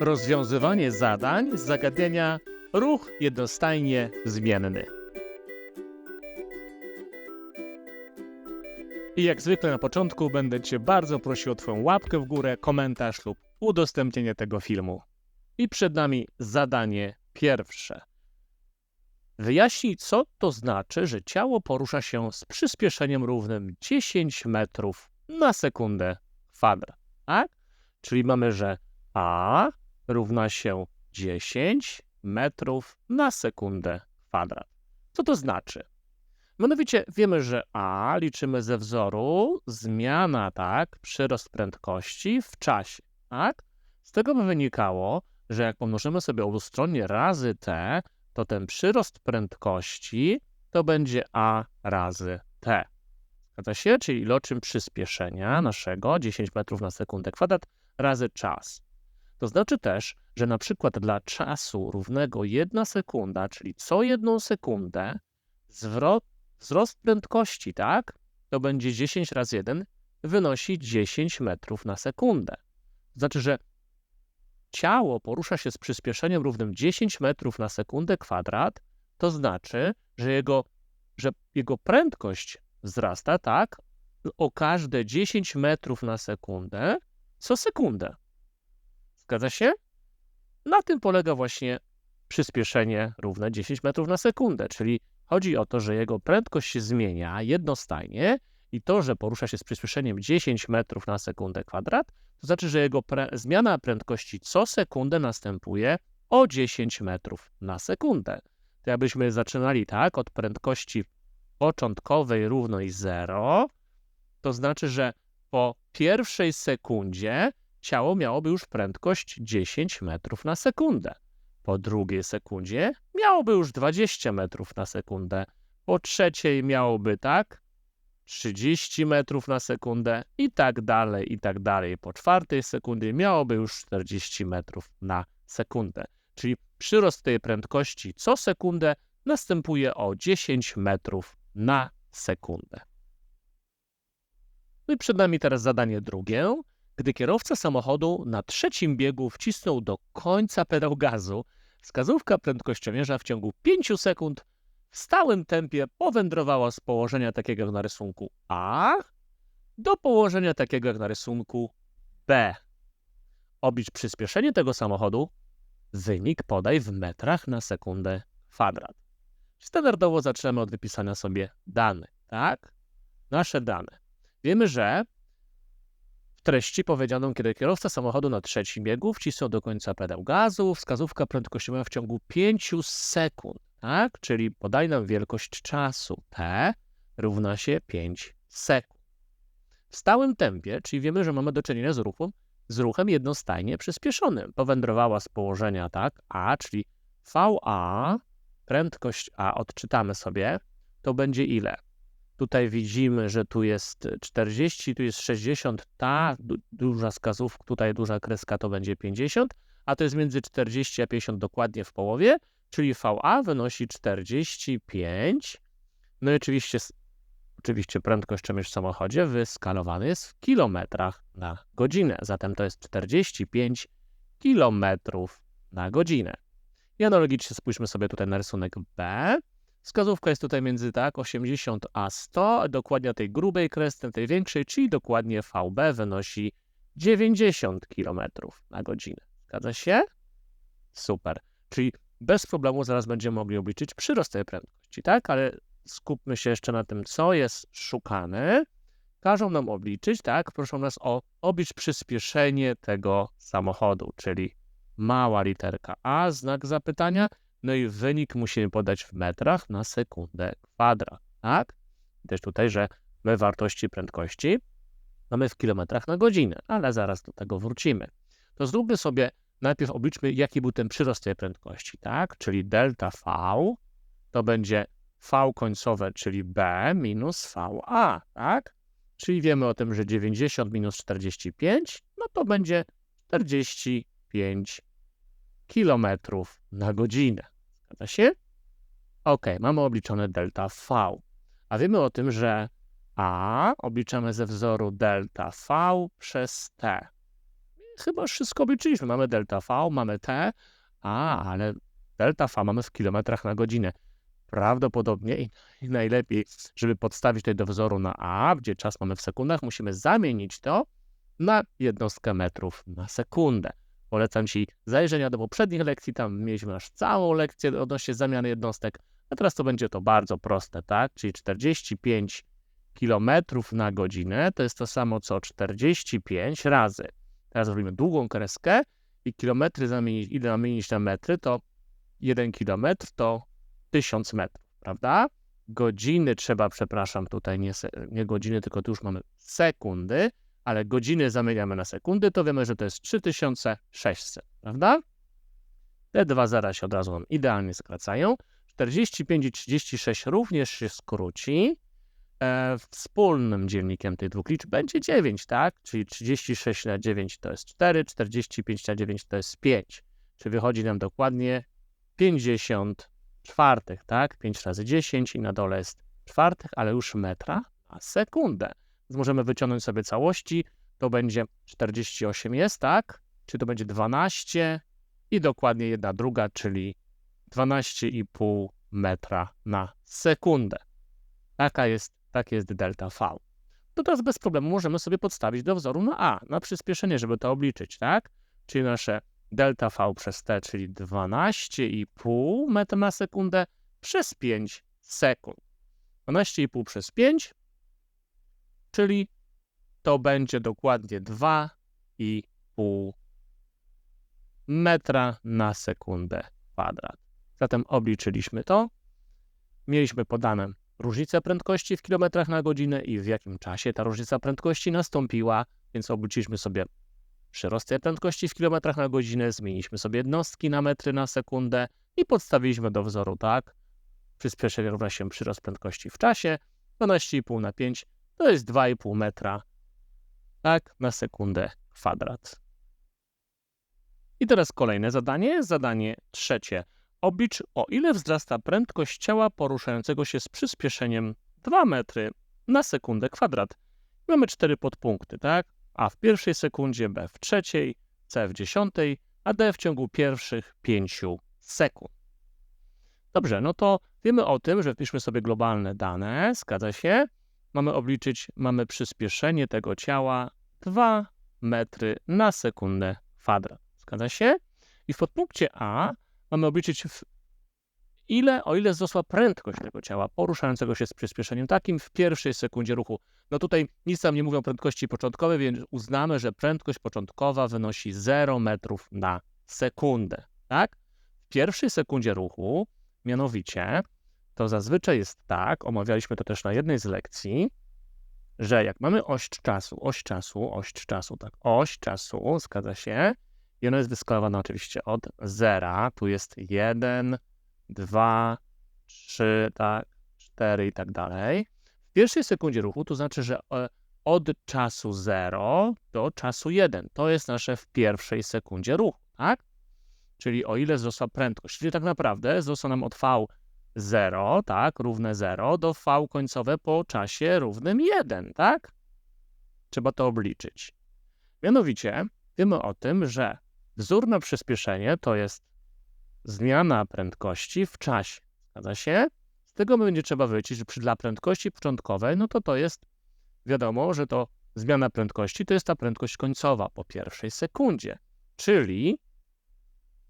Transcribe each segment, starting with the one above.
Rozwiązywanie zadań z zagadnienia ruch jednostajnie zmienny. I jak zwykle na początku będę Cię bardzo prosił o Twoją łapkę w górę, komentarz lub udostępnienie tego filmu. I przed nami zadanie pierwsze. Wyjaśnij, co to znaczy, że ciało porusza się z przyspieszeniem równym 10 metrów na sekundę kwadrat. Czyli mamy, że a równa się 10 metrów na sekundę kwadrat. Co to znaczy? Mianowicie wiemy, że a liczymy ze wzoru zmiana, tak, przyrost prędkości w czasie, tak? Z tego by wynikało, że jak pomnożymy sobie obustronnie razy t, to ten przyrost prędkości to będzie a razy t. Zgadza się? Czyli iloczyn przyspieszenia naszego 10 metrów na sekundę kwadrat razy czas. To znaczy też, że na przykład dla czasu równego 1 sekunda, czyli co jedną sekundę, zwrot, wzrost prędkości, tak, to będzie 10 razy 1 wynosi 10 metrów na sekundę. To znaczy, że ciało porusza się z przyspieszeniem równym 10 metrów na sekundę kwadrat, to znaczy, że jego, że jego prędkość wzrasta, tak, o każde 10 metrów na sekundę co sekundę. Zgadza się? Na tym polega właśnie przyspieszenie równe 10 metrów na sekundę, czyli chodzi o to, że jego prędkość się zmienia jednostajnie i to, że porusza się z przyspieszeniem 10 metrów na sekundę kwadrat, to znaczy, że jego zmiana prędkości co sekundę następuje o 10 metrów na sekundę. To jakbyśmy zaczynali tak od prędkości początkowej równej 0, to znaczy, że po pierwszej sekundzie ciało miałoby już prędkość 10 metrów na sekundę. Po drugiej sekundzie miałoby już 20 metrów na sekundę. Po trzeciej miałoby tak 30 metrów na sekundę i tak dalej, i tak dalej. Po czwartej sekundzie miałoby już 40 metrów na sekundę. Czyli przyrost tej prędkości co sekundę następuje o 10 metrów na sekundę. No i przed nami teraz zadanie drugie. Gdy kierowca samochodu na trzecim biegu wcisnął do końca pedał gazu, wskazówka prędkościomierza w ciągu 5 sekund w stałym tempie powędrowała z położenia takiego jak na rysunku A do położenia takiego jak na rysunku B. Oblicz przyspieszenie tego samochodu. Wynik podaj w metrach na sekundę kwadrat. Standardowo zaczynamy od wypisania sobie danych, tak? Nasze dane. Wiemy, że treści powiedziano, kiedy kierowca samochodu na trzecim biegu wcisnął do końca pedał gazu, wskazówka prędkościowa w ciągu 5 sekund, tak? Czyli podaj nam wielkość czasu. T równa się 5 sekund. W stałym tempie, czyli wiemy, że mamy do czynienia z ruchem, z ruchem jednostajnie przyspieszonym. Powędrowała z położenia, tak? A, czyli VA, prędkość A odczytamy sobie, to będzie ile? Tutaj widzimy, że tu jest 40, tu jest 60, ta du duża wskazówka, tutaj duża kreska to będzie 50, a to jest między 40 a 50 dokładnie w połowie, czyli VA wynosi 45. No i oczywiście, oczywiście prędkość czymś w samochodzie wyskalowany jest w kilometrach na godzinę, zatem to jest 45 kilometrów na godzinę. I analogicznie spójrzmy sobie tutaj na rysunek B. Wskazówka jest tutaj między tak 80 a 100, dokładnie tej grubej kresce, tej większej, czyli dokładnie VB wynosi 90 km na godzinę. Zgadza się? Super. Czyli bez problemu zaraz będziemy mogli obliczyć przyrost tej prędkości, tak? Ale skupmy się jeszcze na tym, co jest szukane. Każą nam obliczyć, tak? Proszą nas o oblicz przyspieszenie tego samochodu, czyli mała literka A, znak zapytania, no i wynik musimy podać w metrach na sekundę kwadrat, tak? Też tutaj, że my wartości prędkości mamy w kilometrach na godzinę, ale zaraz do tego wrócimy. To zróbmy sobie, najpierw obliczmy, jaki był ten przyrost tej prędkości, tak? Czyli delta V to będzie V końcowe, czyli B minus VA, tak? Czyli wiemy o tym, że 90 minus 45, no to będzie 45 kilometrów na godzinę. Zgadza się? Ok, mamy obliczone delta V. A wiemy o tym, że A obliczamy ze wzoru delta V przez T. chyba wszystko obliczyliśmy. Mamy delta V, mamy T, a, ale delta V mamy w kilometrach na godzinę. Prawdopodobnie i najlepiej, żeby podstawić tutaj do wzoru na A, gdzie czas mamy w sekundach, musimy zamienić to na jednostkę metrów na sekundę. Polecam Ci zajrzenia do poprzednich lekcji, tam mieliśmy aż całą lekcję odnośnie zamiany jednostek, a teraz to będzie to bardzo proste, tak? Czyli 45 km na godzinę to jest to samo co 45 razy. Teraz zrobimy długą kreskę i kilometry zamienić, ile zamienić na metry, to 1 kilometr to 1000 metrów, prawda? Godziny trzeba, przepraszam, tutaj nie, nie godziny, tylko tu już mamy sekundy, ale godziny zamieniamy na sekundy, to wiemy, że to jest 3600, prawda? Te dwa zera się od razu nam idealnie skracają. 45 i 36 również się skróci. E, wspólnym dzielnikiem tych dwóch liczb będzie 9, tak? Czyli 36 na 9 to jest 4, 45 na 9 to jest 5. Czyli wychodzi nam dokładnie 50 czwartych, tak? 5 razy 10 i na dole jest czwartych, ale już metra na sekundę. Możemy wyciągnąć sobie całości. To będzie 48 jest, tak? Czy to będzie 12 i dokładnie jedna druga, czyli 12,5 metra na sekundę. Taka jest, tak jest delta V. To teraz bez problemu możemy sobie podstawić do wzoru na A, na przyspieszenie, żeby to obliczyć, tak? Czyli nasze delta V przez T, czyli 12,5 metra na sekundę przez 5 sekund. 12,5 przez 5, czyli to będzie dokładnie 2,5 metra na sekundę kwadrat. Zatem obliczyliśmy to. Mieliśmy podane różnicę prędkości w kilometrach na godzinę i w jakim czasie ta różnica prędkości nastąpiła, więc obliczyliśmy sobie przyrost tej prędkości w kilometrach na godzinę, zmieniliśmy sobie jednostki na metry na sekundę i podstawiliśmy do wzoru tak. Przyspieszenie równa się przyrost prędkości w czasie 12,5 na 5 to jest 2,5 metra tak, na sekundę kwadrat. I teraz kolejne zadanie, zadanie trzecie. Oblicz o ile wzrasta prędkość ciała poruszającego się z przyspieszeniem 2 metry na sekundę kwadrat. Mamy cztery podpunkty, tak? A w pierwszej sekundzie, B w trzeciej, C w dziesiątej, a D w ciągu pierwszych pięciu sekund. Dobrze, no to wiemy o tym, że wpiszmy sobie globalne dane, zgadza się. Mamy obliczyć, mamy przyspieszenie tego ciała 2 metry na sekundę kwadrat. Zgadza się? I w podpunkcie A mamy obliczyć, ile, o ile wzrosła prędkość tego ciała poruszającego się z przyspieszeniem takim w pierwszej sekundzie ruchu. No tutaj nic tam nie mówią prędkości początkowej, więc uznamy, że prędkość początkowa wynosi 0 metrów na sekundę. Tak? W pierwszej sekundzie ruchu, mianowicie, to zazwyczaj jest tak, omawialiśmy to też na jednej z lekcji, że jak mamy oś czasu, oś czasu, oś czasu, tak, oś czasu, zgadza się, i ona jest wyskalowana oczywiście od zera. Tu jest 1, 2, 3, tak, 4 i tak dalej. W pierwszej sekundzie ruchu to znaczy, że e, od czasu 0 do czasu 1. To jest nasze w pierwszej sekundzie ruchu, tak? Czyli o ile wzrosła prędkość. Czyli tak naprawdę wzrosła nam od V 0, tak, równe 0, do V końcowe po czasie równym 1, tak? Trzeba to obliczyć. Mianowicie wiemy o tym, że Wzór na przyspieszenie to jest zmiana prędkości w czasie. Zgadza się? Z tego będzie trzeba wyliczyć, że przy dla prędkości początkowej, no to to jest wiadomo, że to zmiana prędkości to jest ta prędkość końcowa po pierwszej sekundzie. Czyli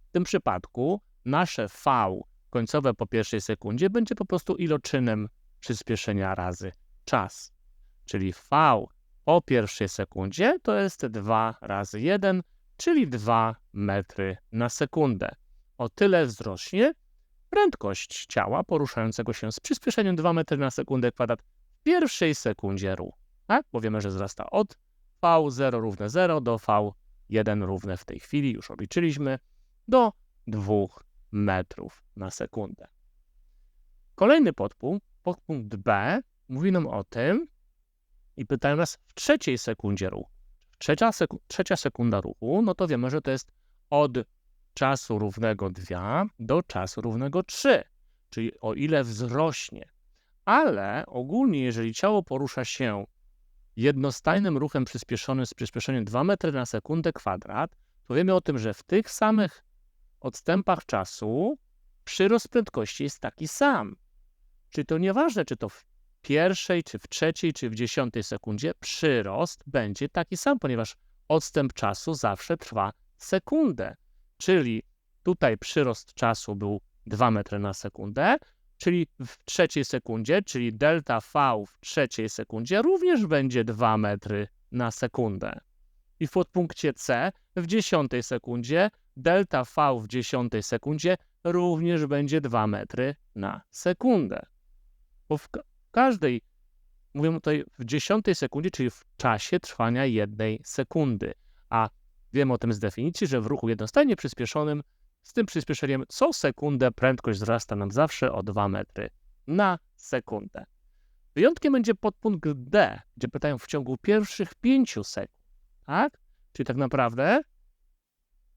w tym przypadku nasze V końcowe po pierwszej sekundzie będzie po prostu iloczynem przyspieszenia razy czas. Czyli V po pierwszej sekundzie to jest 2 razy 1, czyli 2 metry na sekundę. O tyle wzrośnie prędkość ciała poruszającego się z przyspieszeniem 2 metry na sekundę kwadrat w pierwszej sekundzie ruchu. Tak? Bo wiemy, że wzrasta od V0 równe 0 do V1 równe w tej chwili, już obliczyliśmy, do 2 metrów na sekundę. Kolejny podpunkt, podpunkt B, mówi nam o tym i pytają nas w trzeciej sekundzie ruchu. Trzecia, trzecia sekunda ruchu, no to wiemy, że to jest od czasu równego 2 do czasu równego 3, czyli o ile wzrośnie. Ale ogólnie, jeżeli ciało porusza się jednostajnym ruchem przyspieszonym z przyspieszeniem 2 metry na sekundę kwadrat, to wiemy o tym, że w tych samych odstępach czasu przyrost prędkości jest taki sam. Czyli to nieważne, czy to w pierwszej, czy w trzeciej, czy w dziesiątej sekundzie, przyrost będzie taki sam, ponieważ odstęp czasu zawsze trwa sekundę. Czyli tutaj przyrost czasu był 2 metry na sekundę, czyli w trzeciej sekundzie, czyli delta V w trzeciej sekundzie również będzie 2 metry na sekundę. I w podpunkcie C w dziesiątej sekundzie delta V w dziesiątej sekundzie również będzie 2 metry na sekundę. Bo w ka- każdej, mówię tutaj w dziesiątej sekundzie, czyli w czasie trwania jednej sekundy. A wiemy o tym z definicji, że w ruchu jednostajnie przyspieszonym z tym przyspieszeniem co sekundę prędkość wzrasta nam zawsze o 2 metry na sekundę. Wyjątkiem będzie podpunkt D, gdzie pytają w ciągu pierwszych 5 sekund. Tak? Czyli tak naprawdę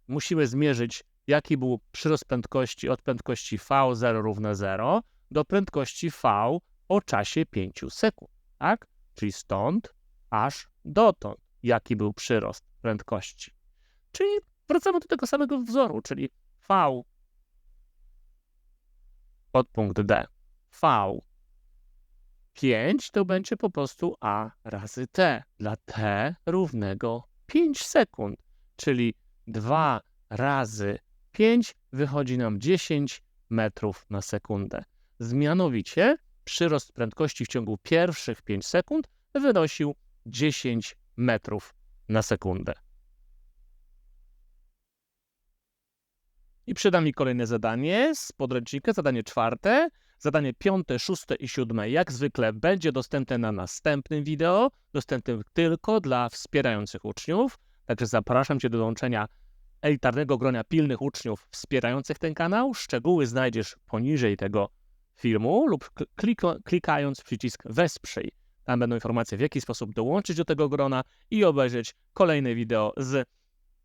musimy zmierzyć, jaki był przyrost prędkości od prędkości V0 równe 0 do prędkości V o czasie 5 sekund. Tak? Czyli stąd aż dotąd, jaki był przyrost prędkości. Czyli wracamy do tego samego wzoru, czyli V podpunkt D. V 5 to będzie po prostu A razy T dla T równego 5 sekund, czyli 2 razy 5 wychodzi nam 10 metrów na sekundę. Mianowicie przyrost prędkości w ciągu pierwszych 5 sekund wynosił 10 metrów na sekundę. I przyda mi kolejne zadanie z podręcznika, zadanie czwarte. Zadanie piąte, szóste i siódme, jak zwykle, będzie dostępne na następnym wideo, dostępnym tylko dla wspierających uczniów. Także zapraszam Cię do dołączenia elitarnego gronia pilnych uczniów wspierających ten kanał. Szczegóły znajdziesz poniżej tego filmu lub klikając w przycisk Wesprzyj. Tam będą informacje, w jaki sposób dołączyć do tego grona i obejrzeć kolejne wideo z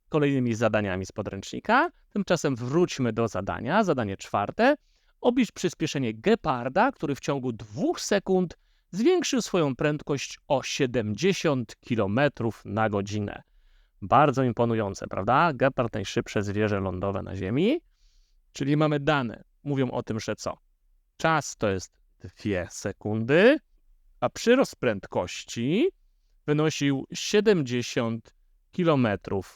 kolejnymi zadaniami z podręcznika. Tymczasem wróćmy do zadania. Zadanie czwarte. Oblicz przyspieszenie geparda, który w ciągu dwóch sekund zwiększył swoją prędkość o 70 km na godzinę. Bardzo imponujące, prawda? Gepard najszybsze zwierzę lądowe na Ziemi. Czyli mamy dane. Mówią o tym, że co? Czas to jest 2 sekundy, a przyrost prędkości wynosił 70 km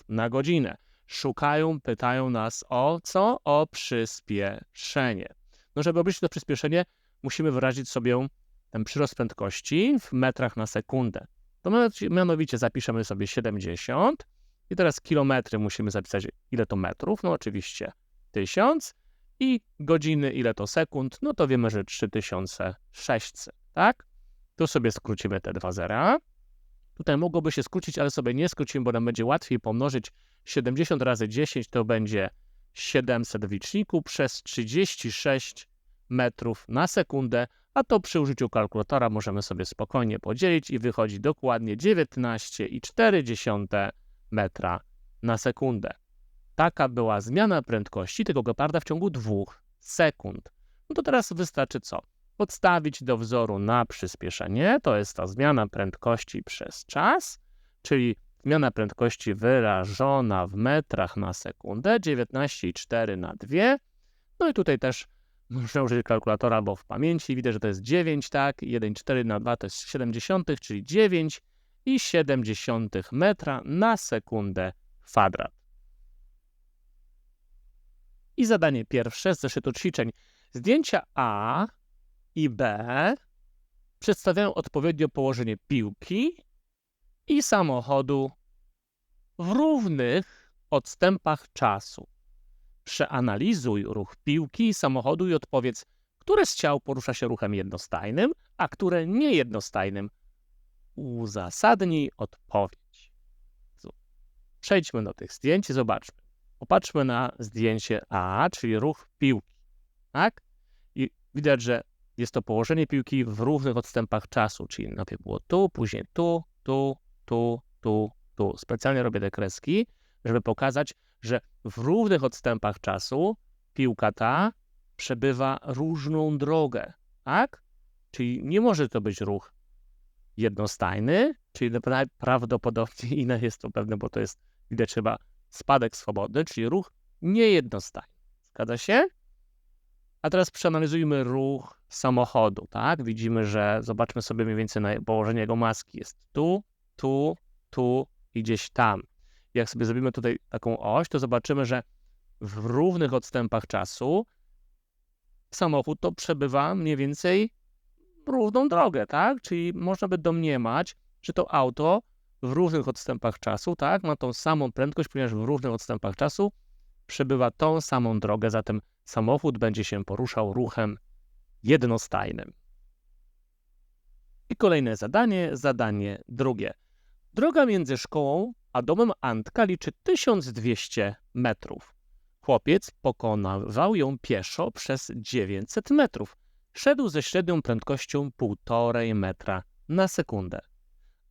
na godzinę. Szukają, pytają nas o co? O przyspieszenie. No, żeby obliczyć to przyspieszenie, musimy wyrazić sobie ten przyrost prędkości w metrach na sekundę. To mianowicie zapiszemy sobie 70 i teraz kilometry musimy zapisać, ile to metrów, no oczywiście 1000 i godziny, ile to sekund, no to wiemy, że 3600, tak? Tu sobie skrócimy te dwa zera. Tutaj mogłoby się skrócić, ale sobie nie skrócimy, bo nam będzie łatwiej pomnożyć. 70 razy 10 to będzie 700 w liczniku przez 36 metrów na sekundę, a to przy użyciu kalkulatora możemy sobie spokojnie podzielić i wychodzi dokładnie 19,4 metra na sekundę. Taka była zmiana prędkości tego geparda w ciągu dwóch sekund. No to teraz wystarczy co? Podstawić do wzoru na przyspieszenie, to jest ta zmiana prędkości przez czas, czyli zmiana prędkości wyrażona w metrach na sekundę, 19,4 na 2. No i tutaj też muszę użyć kalkulatora, bo w pamięci widzę, że to jest 9, tak? 1,4 na 2 to jest 70, czyli 9,7 metra na sekundę kwadrat. I zadanie pierwsze z zeszytu ćwiczeń. Zdjęcia A i B przedstawiają odpowiednio położenie piłki i samochodu w równych odstępach czasu. Przeanalizuj ruch piłki i samochodu i odpowiedz, które z ciał porusza się ruchem jednostajnym, a które niejednostajnym. Uzasadnij odpowiedź. Przejdźmy do tych zdjęć i zobaczmy. Popatrzmy na zdjęcie A, czyli ruch piłki. Tak? I widać, że jest to położenie piłki w równych odstępach czasu, czyli najpierw było tu, później tu, tu, tu, tu, tu. Specjalnie robię te kreski, żeby pokazać, że w równych odstępach czasu piłka ta przebywa różną drogę, tak? Czyli nie może to być ruch jednostajny, czyli najprawdopodobniej inne jest to pewne, bo to jest, widać chyba, spadek swobodny, czyli ruch niejednostajny. Zgadza się? A teraz przeanalizujmy ruch samochodu, tak? Widzimy, że zobaczmy sobie mniej więcej na położenie jego maski. Jest tu, tu, tu i gdzieś tam. Jak sobie zrobimy tutaj taką oś, to zobaczymy, że w równych odstępach czasu samochód to przebywa mniej więcej równą drogę, tak? Czyli można by domniemać, że to auto w różnych odstępach czasu, tak? Ma tą samą prędkość, ponieważ w różnych odstępach czasu przebywa tą samą drogę, zatem samochód będzie się poruszał ruchem jednostajnym. I kolejne zadanie, zadanie drugie. Droga między szkołą a domem Antka liczy 1200 metrów. Chłopiec pokonywał ją pieszo przez 900 metrów. Szedł ze średnią prędkością 1,5 metra na sekundę.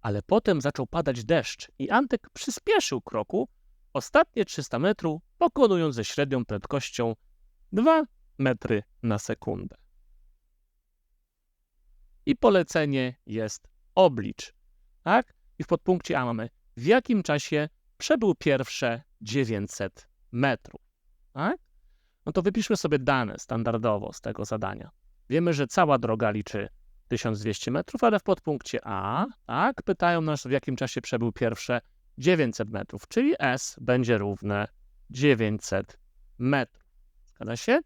Ale potem zaczął padać deszcz i Antek przyspieszył kroku, ostatnie 300 metrów pokonując ze średnią prędkością 2 metry na sekundę. I polecenie jest oblicz. Tak? I w podpunkcie A mamy w jakim czasie przebył pierwsze 900 metrów. Tak? No to wypiszmy sobie dane standardowo z tego zadania. Wiemy, że cała droga liczy 1200 metrów, ale w podpunkcie A, tak, pytają nas, w jakim czasie przebył pierwsze 900 metrów, czyli S będzie równe 900 metrów. Zgadza się?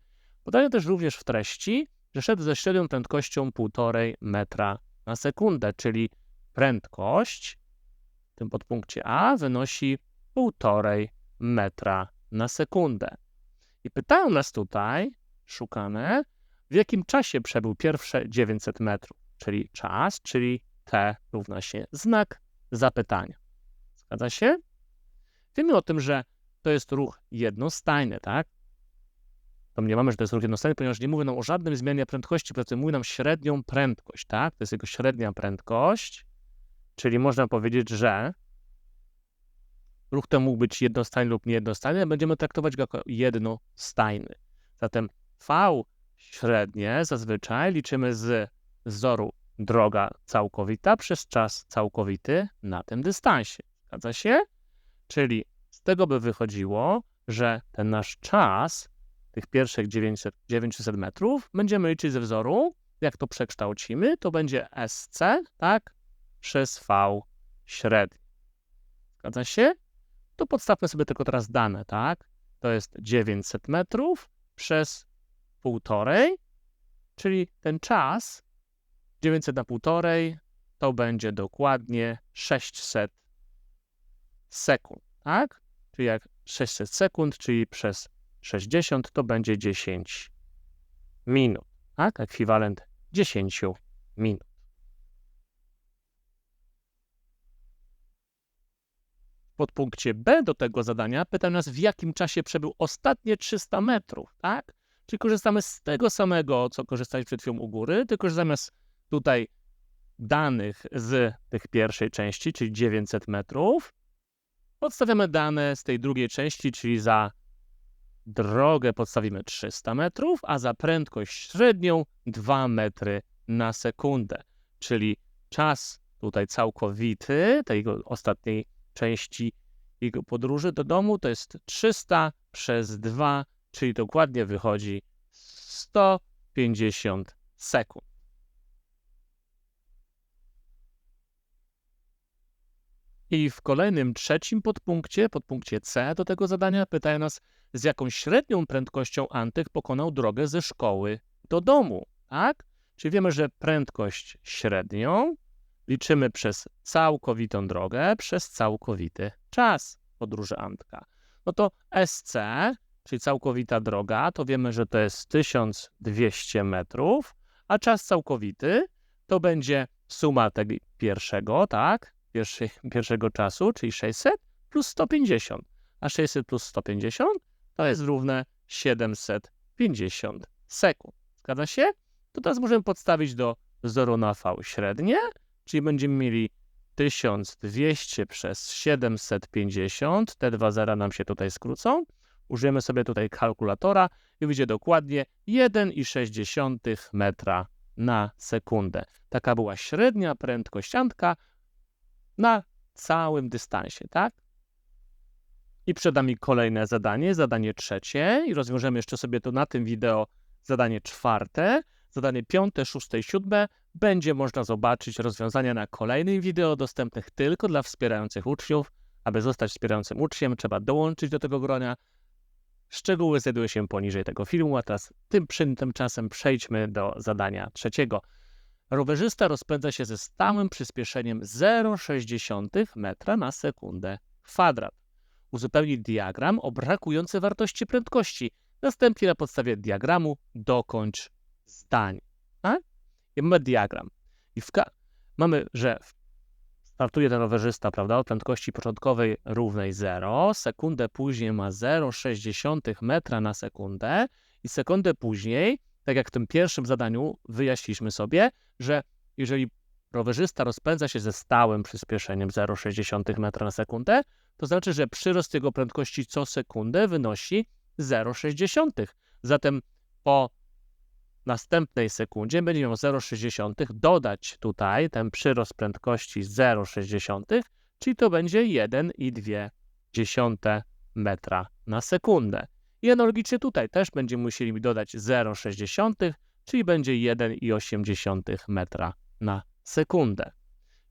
Podają też również w treści, że szedł ze średnią prędkością 1,5 metra na sekundę, czyli prędkość w tym podpunkcie A wynosi 1,5 metra na sekundę. I pytają nas tutaj, szukane, w jakim czasie przebył pierwsze 900 metrów, czyli czas, czyli T równa się znak zapytania. Zgadza się? Wiemy o tym, że to jest ruch jednostajny, tak? Domniemamy, że to jest ruch jednostajny, ponieważ nie mówi nam o żadnym zmianie prędkości, poza mówi nam średnią prędkość, tak? To jest jego średnia prędkość, czyli można powiedzieć, że ruch ten mógł być jednostajny lub niejednostajny, będziemy traktować go jako jednostajny. Zatem V średnie zazwyczaj liczymy z wzoru droga całkowita przez czas całkowity na tym dystansie. Zgadza się? Czyli z tego by wychodziło, że ten nasz czas tych pierwszych 900, 900 metrów będziemy liczyć ze wzoru. Jak to przekształcimy, to będzie SC, tak, przez V średni. Zgadza się? To podstawmy sobie tylko teraz dane, tak? To jest 900 metrów przez półtorej, czyli ten czas 900 na półtorej to będzie dokładnie 600 sekund, tak? Czyli jak 600 sekund, czyli przez 60 to będzie 10 minut, tak? Ekwiwalent 10 minut. W podpunkcie B do tego zadania pyta nas, w jakim czasie przebył ostatnie 300 metrów, tak? Czyli korzystamy z tego samego, co korzystaliśmy przed chwilą u góry, tylko że zamiast tutaj danych z tych pierwszej części, czyli 900 metrów, podstawiamy dane z tej drugiej części, czyli za drogę podstawimy 300 metrów, a za prędkość średnią 2 metry na sekundę. Czyli czas tutaj całkowity tej ostatniej części jego podróży do domu to jest 300 przez 2, czyli dokładnie wychodzi 150 sekund. I w kolejnym trzecim podpunkcie, podpunkcie C do tego zadania, pytają nas, z jaką średnią prędkością Antyk pokonał drogę ze szkoły do domu, tak? Czyli wiemy, że prędkość średnią liczymy przez całkowitą drogę, przez całkowity czas podróży Antka. No to SC, czyli całkowita droga, to wiemy, że to jest 1200 metrów, a czas całkowity to będzie suma tego pierwszego, tak? Pierwszy, pierwszego czasu, czyli 600 plus 150. A 600 plus 150 to jest równe 750 sekund. Zgadza się? To teraz możemy podstawić do wzoru na V średnie, czyli będziemy mieli 1200 przez 750, te dwa zera nam się tutaj skrócą. Użyjemy sobie tutaj kalkulatora i wyjdzie dokładnie 1,6 metra na sekundę. Taka była średnia prędkość na całym dystansie, tak? I przed nami kolejne zadanie, zadanie trzecie i rozwiążemy jeszcze sobie to na tym wideo zadanie czwarte, zadanie piąte, szóste i siódme. Będzie można zobaczyć rozwiązania na kolejnym wideo dostępnych tylko dla wspierających uczniów. Aby zostać wspierającym uczniem, trzeba dołączyć do tego grona. Szczegóły znajdują się poniżej tego filmu, a teraz tym, tymczasem przejdźmy do zadania trzeciego. Rowerzysta rozpędza się ze stałym przyspieszeniem 0,6 metra na sekundę kwadrat. Uzupełnij diagram o brakujące wartości prędkości. Następnie na podstawie diagramu dokończ zdanie. Tak? I mamy diagram. I w mamy, że startuje ten rowerzysta, prawda, od prędkości początkowej równej 0, sekundę później ma 0,6 metra na sekundę i sekundę później, tak jak w tym pierwszym zadaniu wyjaśniliśmy sobie, że jeżeli rowerzysta rozpędza się ze stałym przyspieszeniem 0,6 metra na sekundę, to znaczy, że przyrost jego prędkości co sekundę wynosi 0,6. Zatem po następnej sekundzie będzie miał 0,6 dodać tutaj ten przyrost prędkości 0,6, czyli to będzie 1,2 metra na sekundę. I analogicznie tutaj też będziemy musieli dodać 0,6, czyli będzie 1,8 metra na sekundę.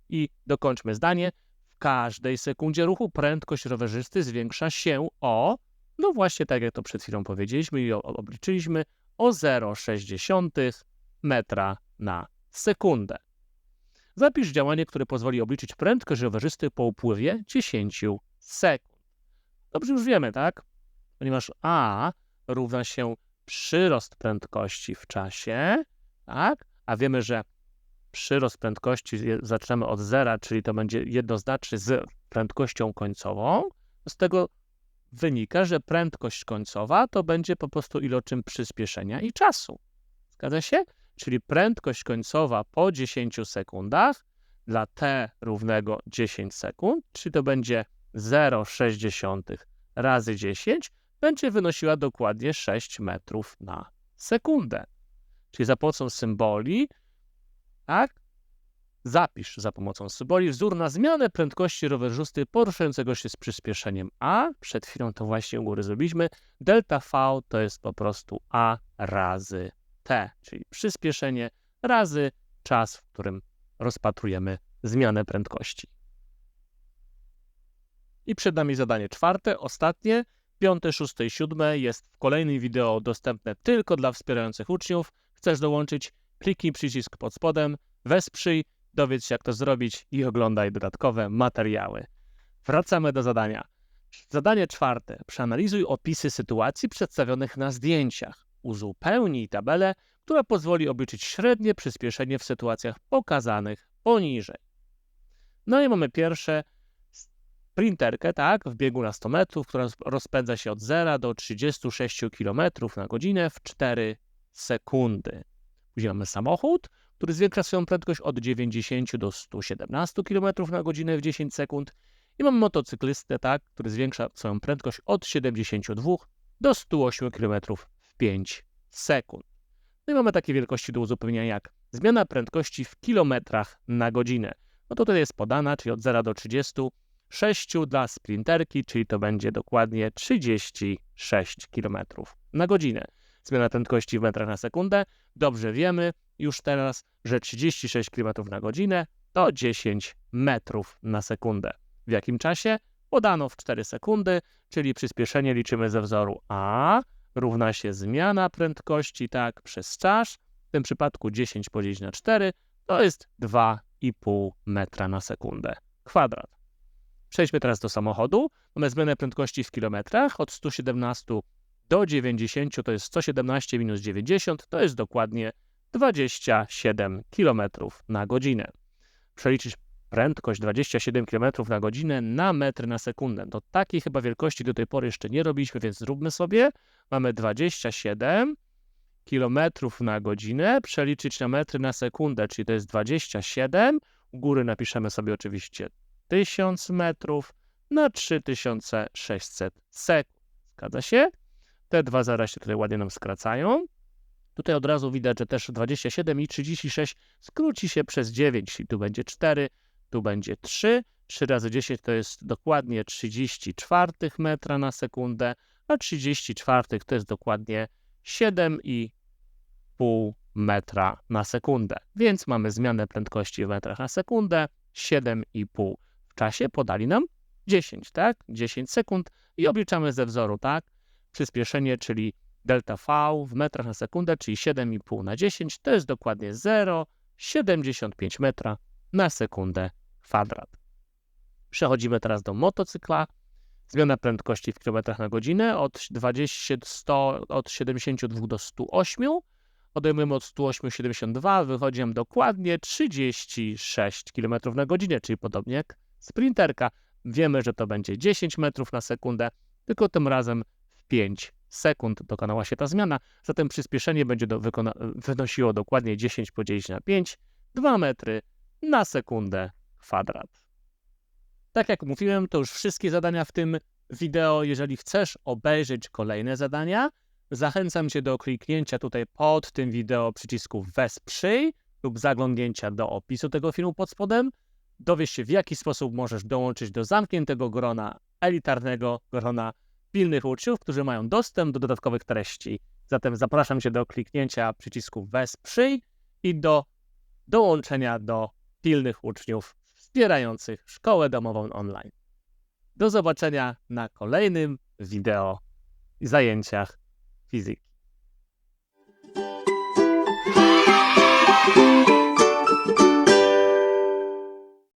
I dokończmy zdanie. W każdej sekundzie ruchu prędkość rowerzysty zwiększa się o, no właśnie tak jak to przed chwilą powiedzieliśmy i obliczyliśmy, o 0,6 metra na sekundę. Zapisz działanie, które pozwoli obliczyć prędkość rowerzysty po upływie 10 sekund. Dobrze już wiemy, tak? Ponieważ A równa się przyrost prędkości w czasie, tak? A wiemy, że przyrost prędkości zaczynamy od zera, czyli to będzie jednoznaczny z prędkością końcową. Z tego wynika, że prędkość końcowa to będzie po prostu iloczyn przyspieszenia i czasu. Zgadza się? Czyli prędkość końcowa po 10 sekundach dla t równego 10 sekund, czyli to będzie 0,6 razy 10, będzie wynosiła dokładnie 6 metrów na sekundę. Czyli za pomocą symboli, tak, Zapisz za pomocą symboli wzór na zmianę prędkości rowerzysty poruszającego się z przyspieszeniem a. Przed chwilą to właśnie u góry zrobiliśmy. Delta V to jest po prostu a razy t, czyli przyspieszenie razy czas, w którym rozpatrujemy zmianę prędkości. I przed nami zadanie czwarte, ostatnie. Piąte, szóste i siódme jest w kolejnym wideo dostępne tylko dla wspierających uczniów. Chcesz dołączyć? Kliknij przycisk pod spodem, wesprzyj dowiedz się, jak to zrobić i oglądaj dodatkowe materiały. Wracamy do zadania. Zadanie czwarte. Przeanalizuj opisy sytuacji przedstawionych na zdjęciach. Uzupełnij tabelę, która pozwoli obliczyć średnie przyspieszenie w sytuacjach pokazanych poniżej. No i mamy pierwsze sprinterkę, tak, w biegu na 100 metrów, która rozpędza się od 0 do 36 km na godzinę w 4 sekundy. Później mamy samochód, który zwiększa swoją prędkość od 90 do 117 km na godzinę w 10 sekund. I mamy motocyklistę, tak, który zwiększa swoją prędkość od 72 do 108 km w 5 sekund. No i mamy takie wielkości do uzupełnienia jak zmiana prędkości w kilometrach na godzinę. No to tutaj jest podana, czyli od 0 do 30, 6 dla sprinterki, czyli to będzie dokładnie 36 km na godzinę. Zmiana prędkości w metrach na sekundę. Dobrze wiemy, już teraz, że 36 km na godzinę to 10 metrów na sekundę. W jakim czasie? Podano w 4 sekundy, czyli przyspieszenie liczymy ze wzoru A równa się zmiana prędkości tak przez czas. W tym przypadku 10 podzielić na 4 to jest 2,5 metra na sekundę kwadrat. Przejdźmy teraz do samochodu. Mamy zmianę prędkości w kilometrach od 117 do 90 to jest 117 minus 90 to jest dokładnie 27 km na godzinę. Przeliczyć prędkość 27 km na godzinę na metr na sekundę. Do takiej chyba wielkości do tej pory jeszcze nie robiliśmy, więc zróbmy sobie. Mamy 27 km na godzinę, przeliczyć na metry na sekundę, czyli to jest 27. U góry napiszemy sobie oczywiście 1000 metrów na 3600 sekund. Zgadza się? Te dwa zera się tutaj ładnie nam skracają. Tutaj od razu widać, że też 27 i 36 skróci się przez 9, czyli tu będzie 4, tu będzie 3. 3 razy 10 to jest dokładnie 34 metra na sekundę, a 34 to jest dokładnie 7,5 metra na sekundę. Więc mamy zmianę prędkości w metrach na sekundę 7,5. W czasie podali nam 10, tak? 10 sekund i obliczamy ze wzoru, tak? Przyspieszenie, czyli delta V w metrach na sekundę, czyli 7,5 na 10, to jest dokładnie 0,75 metra na sekundę kwadrat. Przechodzimy teraz do motocykla. Zmiana prędkości w kilometrach na godzinę od 20, 100, od 72 do 108. Odejmujemy od 108 72, wychodzi dokładnie 36 km na godzinę, czyli podobnie jak sprinterka. Wiemy, że to będzie 10 metrów na sekundę, tylko tym razem 5 sekund dokonała się ta zmiana, zatem przyspieszenie będzie do, wynosiło dokładnie 10 podzielić na 5, 2 metry na sekundę kwadrat. Tak jak mówiłem, to już wszystkie zadania w tym wideo. Jeżeli chcesz obejrzeć kolejne zadania, zachęcam Cię do kliknięcia tutaj pod tym wideo przycisku Wesprzyj lub zaglądnięcia do opisu tego filmu pod spodem. Dowiesz się, w jaki sposób możesz dołączyć do zamkniętego grona, elitarnego grona pilnych uczniów, którzy mają dostęp do dodatkowych treści. Zatem zapraszam Cię do kliknięcia przycisku Wesprzyj i do dołączenia do pilnych uczniów wspierających szkołę domową online. Do zobaczenia na kolejnym wideo i zajęciach fizyki.